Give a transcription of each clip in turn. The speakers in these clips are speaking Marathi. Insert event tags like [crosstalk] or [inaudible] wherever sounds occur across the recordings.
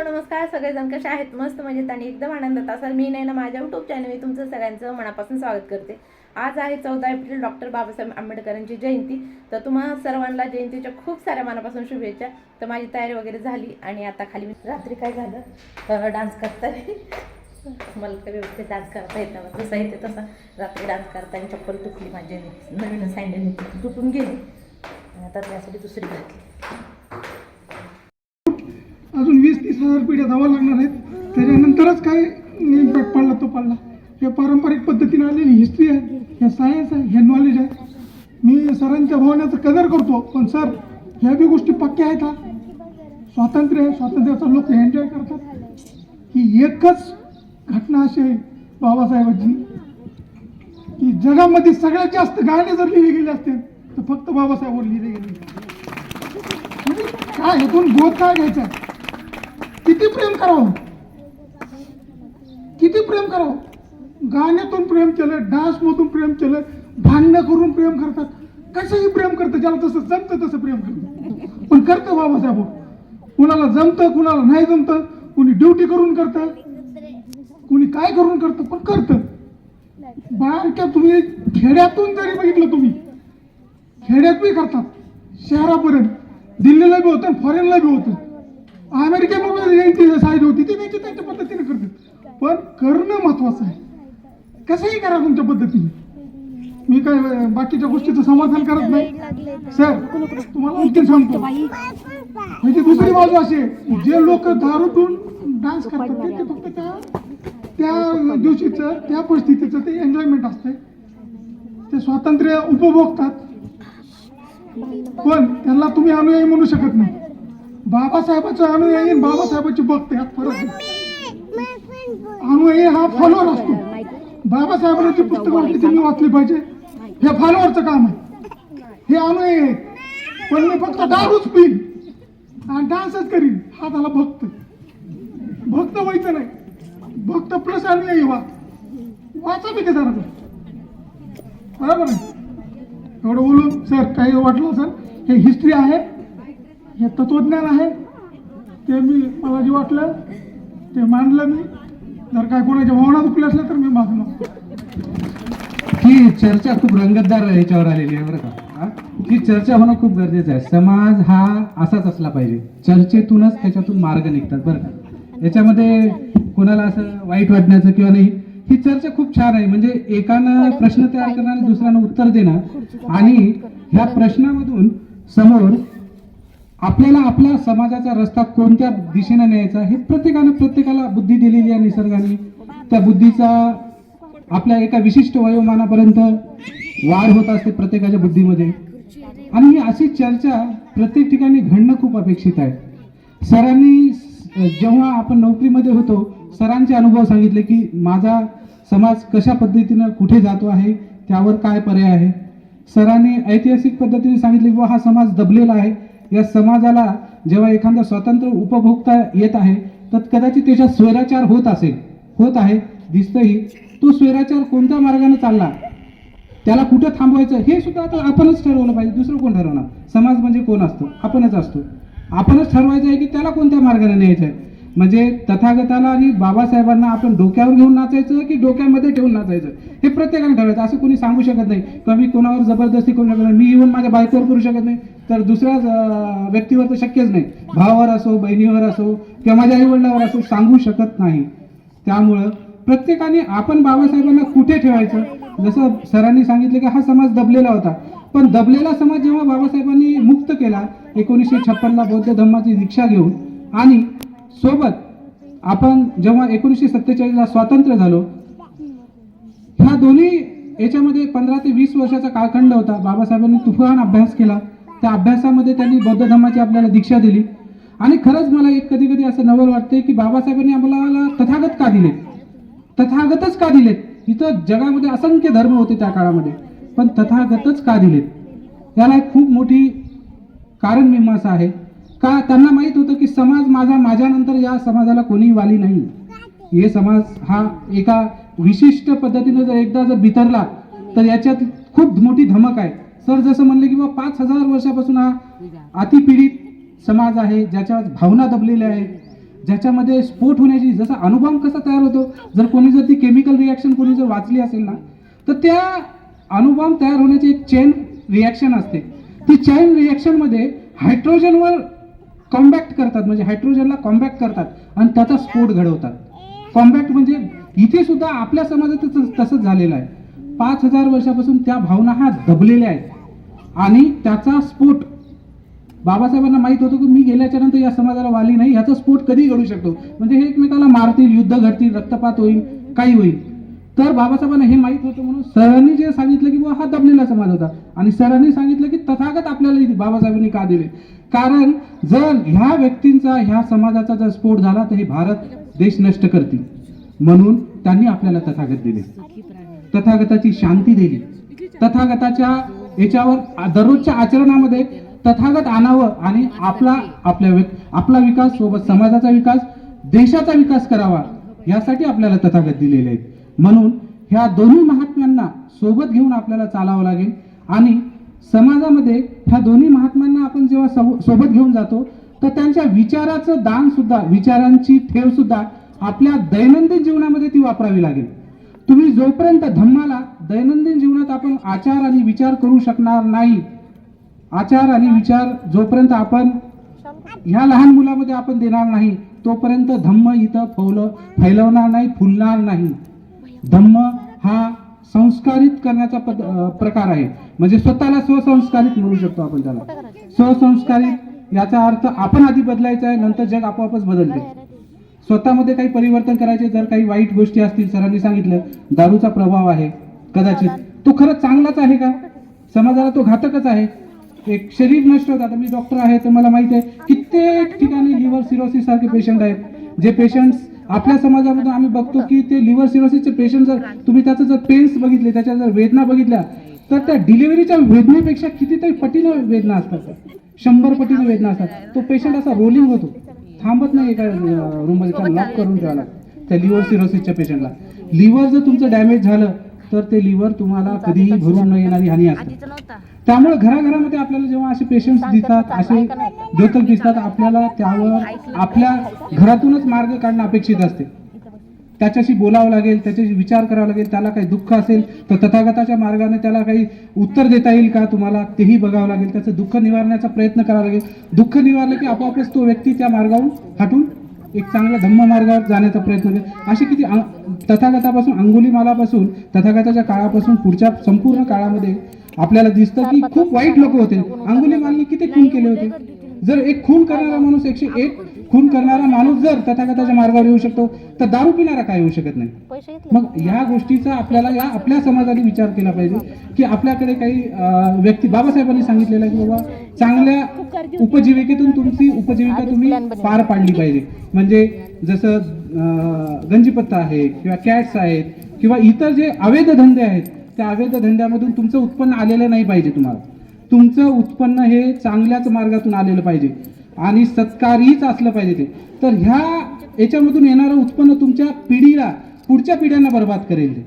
हॅलो नमस्कार. सगळेजण कसे आहेत? मस्त मजेत आणि एकदम आनंदात असाल. मी नाही ना माझ्या युट्यूब चॅनल तुमचं सगळ्यांचं मनापासून स्वागत करते. आज आहे चौदा एप्रिल डॉक्टर बाबासाहेब आंबेडकरांची जयंती. तर तुम्हा सर्वांना जयंतीच्या खूप साऱ्या मनापासून शुभेच्छा. तर माझी तयारी वगैरे झाली आणि आता खाली मी रात्री काय झालं? डान्स करताना मला काही व्यवस्थित डान्स करता येत नाही जसं येते तसा. रात्री डान्स करताना चप्पल तुटली माझी नवीन सँडल तुटून गेली. आणि आता त्यासाठी दुसरी घातली. हजार पिढ्या धावा लागणार आहेत. त्याच्यानंतरच काय इम्पॅक्ट पडला तो पडला. हे पारंपरिक पद्धतीने आलेली हिस्ट्री आहे. हे सायन्स आहे. हे नॉलेज आहे. मी सरांच्या भावनेचा कदर करतो. पण सर ह्या बी गोष्टी पक्क्या आहेत हा. स्वातंत्र्य आहे. स्वातंत्र्याचा लोक एन्जॉय करतात. ही एकच घटना अशी आहे बाबासाहेबांची. की जगामध्ये सगळ्यात जास्त गाणे जर लिहिले गेले असते तर फक्त बाबासाहेबांवर लिहिले गेले. म्हणजे काय ह्यातून बोध काय घ्यायचा? किती प्रेम करावं? किती प्रेम करावं? गाण्यातून प्रेम केलं डान्समधून प्रेम केलं भांडणं करून प्रेम करतात. कसंही प्रेम करतं ज्याला तसं जमतं तसं प्रेम करतं. पण करतं बाबासाहेब. कुणाला जमतं कुणाला नाही जमतं कुणी ड्युटी करून करतं कुणी काय करून करतं पण करतं. बारक्या तुम्ही खेड्यातून जरी बघितलं तुम्ही खेड्यात बी करतात. शहरापर्यंत. दिल्लीला बी होतं फॉरेनला बी होतं. अमेरिकेमध्ये यांची साईड होती ती त्यांची त्यांच्या पद्धतीने करतात. पण करणं महत्वाचं आहे. कसंही करा तुमच्या पद्धतीने. मी काय बाकीच्या गोष्टीचं समाधान करत नाही. सर तुम्हाला आणखी सांगतो. म्हणजे दुसरी बाजू अशी आहे, जे लोक दारू पिऊन डान्स करतात ते- ते फक्त त्या त्या दिवशीचं त्या परिस्थितीचं ते एन्जॉयमेंट असते ते स्वातंत्र्य उपभोगतात. पण त्यांना तुम्ही अनुयायी म्हणू शकत नाही. बाबासाहेबाचं अनुयायी आणि बाबासाहेबाची भक्त यात फरक आहे अनुयायी हा फॉलोअर असतो. बाबासाहेबांची पुस्तकं वाटली ती मी वाचली पाहिजे? हे फॉलोअरचं काम आहे. हे अनुयायी आहेत पण मी फक्त दारूच पिन आणि डान्सच करीन. हा झाला भक्त. भक्त व्हायचं नाही. भक्त प्लस अनुयायी वा वाचा मी ते जरा बरोबर आहे? एवढं बोलून सर काही वाटलं सर? हे हिस्ट्री आहे. हे तत्वज्ञान आहे. ते मी मला जे वाटलं ते मांडलं मी. जर काय कोणाच्या भावना दुखल्या असल्या तर मी माफी ही चर्चा खूप रंगतदार याच्यावर आलेली आहे बरं का. ही? चर्चा होणं खूप गरजेचं आहे. समाज हा असाच असला पाहिजे. चर्चेतूनच त्याच्यातून मार्ग निघतात बरं का. याच्यामध्ये कोणाला असं वाईट वाटण्याचं किंवा नाही ही चर्चा खूप छान आहे. म्हणजे एकानं प्रश्न तयार करणं आणि दुसऱ्यानं उत्तर देणं आणि ह्या प्रश्नामधून समोर आपल्याला आपल्या समाजाचा रस्ता कोणत्या दिशेने न्यायचा हे प्रत्येकानं प्रत्येकाला बुद्धी दिलेली आहे निसर्गाने. त्या बुद्धीचा आपल्या एका विशिष्ट वयोमानापर्यंत वाढ होत असते प्रत्येकाच्या बुद्धीमध्ये. आणि ही अशी चर्चा प्रत्येक ठिकाणी घडणं खूप अपेक्षित आहे. सरांनी जेव्हा आपण नोकरीमध्ये होतो सरांचे अनुभव सांगितले की माझा समाज कशा पद्धतीनं कुठे जातो आहे त्यावर काय पर्याय आहे? सरांनी ऐतिहासिक पद्धतीने सांगितले की हा समाज दबलेला आहे. या समाजाला जेव्हा एखादा स्वतंत्र उपभोक्ता येत आहे तर कदाचित त्याच्यात स्वैराचार होत असेल होत आहे दिसतंही तो स्वैराचार कोणत्या मार्गाने चालला? त्याला कुठं थांबवायचं? हे सुद्धा आता आपणच ठरवलं पाहिजे. दुसरं कोण ठरवणार? समाज म्हणजे कोण असतो? आपणच असतो. आपणच ठरवायचं आहे की त्याला कोणत्या मार्गाने न्यायचं आहे? म्हणजे तथागताला आणि बाबासाहेबांना आपण डोक्यावर घेऊन नाचायचं की डोक्यामध्ये ठेवून नाचायचं? हे प्रत्येकाने ठरवायचं. असं कोणी सांगू शकत नाही. कमी कोणावर जबरदस्ती करू शकत नाही. मी इव्हन माझ्या बायकोवर करू शकत नाही. तर दुसऱ्या व्यक्तीवर तर शक्यच नाही. भावावर असो बहिणीवर असो किंवा माझ्या आई वडिलावर असो सांगू शकत नाही. त्यामुळं प्रत्येकाने आपण बाबासाहेबांना कुठे ठेवायचं? जसं सरांनी सांगितलं की हा समाज दबलेला होता. पण दबलेला समाज जेव्हा बाबासाहेबांनी मुक्त केला एकोणीसशे छप्पनला बौद्ध धर्माची दीक्षा घेऊन आणि सोबत आपण जेव्हा एकोणीसशे सत्तेचाळीसला स्वातंत्र्य झालो ह्या दोन्ही याच्यामध्ये पंधरा ते वीस वर्षाचा कालखंड होता. बाबासाहेबांनी तुफान अभ्यास केला. त्या अभ्यासामध्ये त्यांनी बौद्ध धर्माची आपल्याला दीक्षा दिली. आणि खरंच मला एक कधी कधी असं नवल वाटते की बाबासाहेबांनी आम्हाला तथागत का दिले तथागतच का दिलेत? इथं जगामध्ये असंख्य धर्म होते त्या काळामध्ये पण तथागतच का दिलेत? याला एक खूप मोठी कारण मीमांसा आहे. का त्यांना माहीत होतं की समाज माझा माझ्यानंतर या समाजाला कोणी वाली नाही. हे समाज हा एका विशिष्ट पद्धतीनं जर एकदा जर बितरला तर याच्यात खूप मोठी धमक आहे. सर जसं म्हणले की बा पाच हजार वर्षापासून हा अतिपीडित समाज आहे ज्याच्या भावना दबलेल्या आहेत ज्याच्यामध्ये स्फोट होण्याची जसा अणुबॉम्ब कसा तयार होतो जर कोणी जर ती केमिकल रिॲक्शन कोणी जर वाचली असेल ना तर त्या अणुबॉम्ब तयार होण्याची एक चेन रिॲक्शन असते. ती चेन रिॲक्शनमध्ये हायड्रोजनवर कॉम्बॅक्ट करतात म्हणजे हायड्रोजनला कॉम्बॅक्ट करतात आणि त्याचा स्फोट घडवतात. कॉम्बॅक्ट म्हणजे इथे सुद्धा आपल्या समाजात तसंच झालेलं आहे. पाच हजार वर्षापासून त्या भावना हा दबलेल्या आहेत. आणि त्याचा स्फोट बाबासाहेबांना माहीत होतं की मी गेल्याच्यानंतर या समाजाला वाली नाही याचा स्फोट कधी घडू शकतो? म्हणजे हे एकमेकाला मारतील युद्ध घडतील रक्तपात होईल काही होईल. तर बाबासाहेबांना हे माहीत होतं म्हणून सरांनी जे सांगितलं की बुवा हा दबलेला समाज होता. आणि सरांनी सांगितलं की तथागत आपल्याला बाबासाहेबांनी का दिले? कारण जर ह्या व्यक्तींचा ह्या समाजाचा जर स्फोट झाला तर हे भारत देश नष्ट करतील. म्हणून त्यांनी आपल्याला तथागत दिले. तथागताची शांती दिली. तथागताच्या याच्यावर दररोजच्या आचरणामध्ये तथागत आणावं आणि आपला आपल्या आपला विकास सोबत समाजाचा विकास देशाचा विकास करावा यासाठी आपल्याला तथागत दिलेले आहेत. म्हणून ह्या दोन्ही महात्म्यांना सोबत घेऊन आपल्याला चालावं लागेल आणि समाजामध्ये ह्या दोन्ही महात्म्यांना आपण जेव्हा सो- सोबत घेऊन जातो तर त्यांच्या विचाराचं दान सुद्धा विचारांची ठेव सुद्धा आपल्या दैनंदिन जीवनामध्ये ती वापरावी लागेल. तुम्ही जोपर्यंत धम्माला दैनंदिन जीवनात आपण आचार आणि विचार करू शकणार नाही आचार आणि विचार जोपर्यंत आपण ह्या लहान मुलामध्ये आपण देणार नाही तोपर्यंत धम्म इथं फौल फैलवणार नाही फुलणार नाही. धम्म हा संस्कारित करण्याचा पद प्रकार आहे. म्हणजे स्वतःला स्वसंस्कारित म्हणू शकतो आपण त्याला. स्वसंस्कारित याचा अर्थ आपण आधी बदलायचा आहे नंतर जग आपोआपच बदलते. स्वतःमध्ये काही परिवर्तन करायचे जर काही वाईट गोष्टी असतील सरांनी सांगितलं दारूचा प्रभाव आहे कदाचित. तो खरंच चांगलाच आहे का? समाजाला तो घातकच आहे. एक शरीर नष्ट होतं. आता मी डॉक्टर आहे तर मला माहिती आहे कित्येक ठिकाणी लिव्हर सिरोसिस सारखे पेशंट आहेत. जे पेशंट्स आपल्या समाजामध्ये आम्ही बघतो की ते लिव्हर सिरोसिसचे पेशंट जर तुम्ही त्याचं जर पेन्स बघितले त्याच्या जर वेदना बघितल्या तर त्या डिलिव्हरीच्या वेदनेपेक्षा कितीतरी पटीनं वेदना असतात. शंभर पटीनं वेदना असतात. तो पेशंट असा रोलिंग होतो. थांबत नाही एका रूममध्ये त्याला लॉक करून ठेवायला त्या लिव्हर सिरोसिसच्या पेशंटला लिव्हर जर तुमचं डॅमेज झालं तर ते लिव्हर तुम्हाला कधीही भरून न येणारी हानी असते. त्यामुळे घराघरामध्ये आपल्याला जेव्हा असे पेशंट्स दिसतात असे द्योतक दिसतात आपल्याला त्यावर आपल्या घरातूनच मार्ग काढणं अपेक्षित असते. त्याच्याशी बोलावं लागेल त्याच्याशी विचार करावा लागेल त्याला काही दुःख असेल तर तथागताच्या मार्गाने त्याला काही उत्तर देता येईल का तुम्हाला? तेही बघावं लागेल त्याचं दुःख निवारण्याचा प्रयत्न करावा लागेल. दुःख निवारलं की आपोआपच तो व्यक्ती त्या मार्गावरून हटून एक चांगल्या धम्म मार्गावर जाण्याचा प्रयत्न करेल. अशी किती तथागतापासून अंगुलीमालापासून तथागताच्या काळापासून पुढच्या संपूर्ण काळामध्ये आपल्याला दिसतं की खूप वाईट लोक होते. अंगुलीमालने किती खून केले होते? जर एक खून करणारा माणूस एकशे एक खून करणारा माणूस जर तथागताच्या मार्गावर येऊ शकतो तर दारू पिणारा काय येऊ शकत नाही? मग या गोष्टीचा आपल्याला या आपल्या समाजाने विचार केला पाहिजे की आपल्याकडे काही व्यक्ती बाबासाहेबांनी सांगितलेलं आहे की बाबा चांगल्या उपजीविकेतून तुमची उपजीविका तुम्ही पार पाडली पाहिजे. म्हणजे जसं गंजीपत्ता आहे किंवा कॅट्स आहेत किंवा इतर जे अवैध धंदे आहेत त्या अवैध धंद्यामधून तुमचं उत्पन्न आलेलं नाही पाहिजे तुम्हाला. तुमचं उत्पन्न हे चांगल्याच मार्गातून आलेलं पाहिजे. आणि सत्कारीच असलं पाहिजे ते. तर ह्या याच्यामधून येणारं उत्पन्न तुमच्या पिढीला पुढच्या पिढ्यांना बर्बाद करेल ते.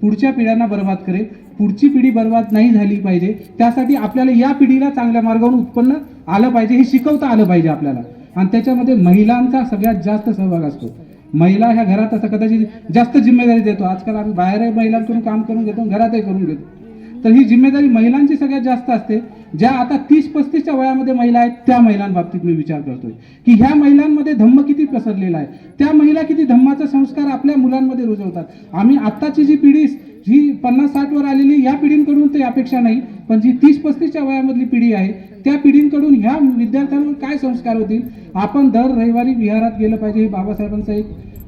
पुढच्या पिढ्यांना बर्बाद करेल. पुढची पिढी बर्बाद नाही झाली पाहिजे. त्यासाठी आपल्याला या पिढीला चांगल्या मार्गावरून उत्पन्न आलं पाहिजे हे शिकवता आलं पाहिजे आपल्याला. आणि त्याच्यामध्ये महिलांचा सगळ्यात जास्त सहभाग असतो. महिला ह्या घरात असं कदाचित जास्त जिम्मेदारी देतो. आजकाल आम्ही बाहेरही महिलांकडून काम करून घेतो घरातही करून घेतो. तर ही जिम्मेदारी महिलांची सगळ्यात जास्त असते. ज्या आता तीस पस्तीसच्या वयामध्ये महिला आहेत त्या महिलांबाबतीत मी विचार करतोय. की ह्या महिलांमध्ये धम्म किती पसरलेला आहे? त्या महिला किती धम्माचा संस्कार आपल्या मुलांमध्ये रुजवतात? आम्ही आत्ताची जी पिढी जी पन्नास साठवर आलेली या पिढींकडून ते अपेक्षा नाही पण जी तीस पस्तीसच्या वयामधली पिढी आहे त्या पिढींकडून ह्या विद्यार्थ्यांवर काय संस्कार होतील? आपण दर रविवारी विहारात गेलं पाहिजे हे बाबासाहेबांचा एक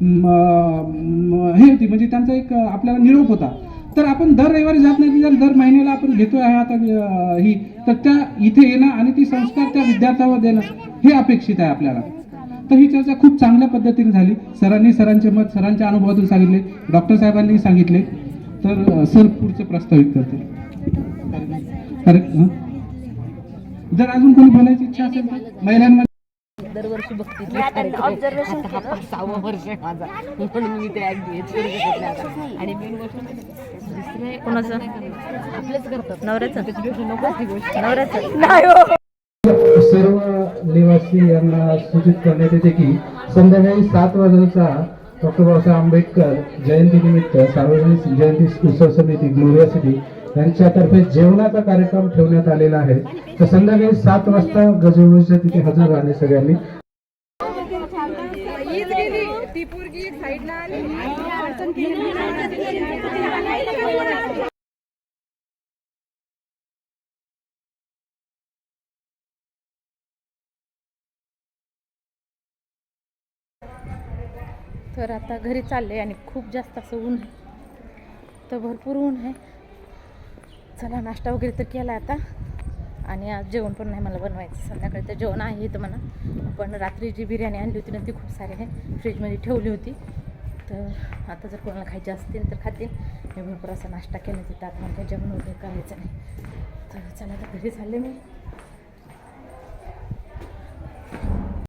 हे होती. म्हणजे त्यांचा एक आपल्याला निरोप होता. तर आपण दर रविवारी जात नाही जर दर महिन्याला आपण घेतोय आहे आता ही तर त्या इथे येणं आणि ती संस्कार त्या विद्यार्थ्यावर देणं हे अपेक्षित आहे आपल्याला. तर ही चर्चा खूप चांगल्या पद्धतीने झाली. सरांनी सरांचे मत सरांच्या अनुभवातून सांगितले डॉक्टर साहेबांनी सांगितले. तर सर पुढचं प्रस्तावित करते जर अजून कोणी बोलायची इच्छा असेल तर महिलांमध्ये दरवर्षी बघते ऑब्झर्वेशन सहावा वर्ष आहे माझा. [laughs] म्हणून मी ते. आणि मेन गोष्ट म्हणजे दुसरे कोणाचं? आपलेच करतात. नवऱ्याचं? त्याच्यापेक्षा नको ती गोष्ट. नवऱ्याचं? नाही हो. सर्व निवासी यांना सूचित करण्यात येते की संध्याकाळी सात वाजता डॉक्टर बाबासाहेब आंबेडकर जयंतीनिमित्त सार्वजनिक जयंती उत्सव समिती ग्लोरिया सिटी यांच्यातर्फे जेवणाचा कार्यक्रम ठेवण्यात आलेला आहे. तर संध्याकाळी सात वाजता गजबजच्या तिथे हजर राहणे सगळ्यांनी. तर आता घरी चालले आणि खूप जास्त असं ऊन आहे. तर भरपूर ऊन आहे. चला नाश्ता वगैरे तर केला आता. आणि आज जेवण पण नाही मला बनवायचं. संध्याकाळी तर जेवण आहे इथं म्हणा. पण रात्री जी बिर्याणी आणली होती ना ती खूप सारी आहे. फ्रीजमध्ये ठेवली होती. तर आता जर कोणाला खायची असतील तर खातील. मी भरपूर असा नाश्ता केला तिथं. आता मला काही जेवण वगैरे करायचं नाही. तर चला आता घरी चालले मी.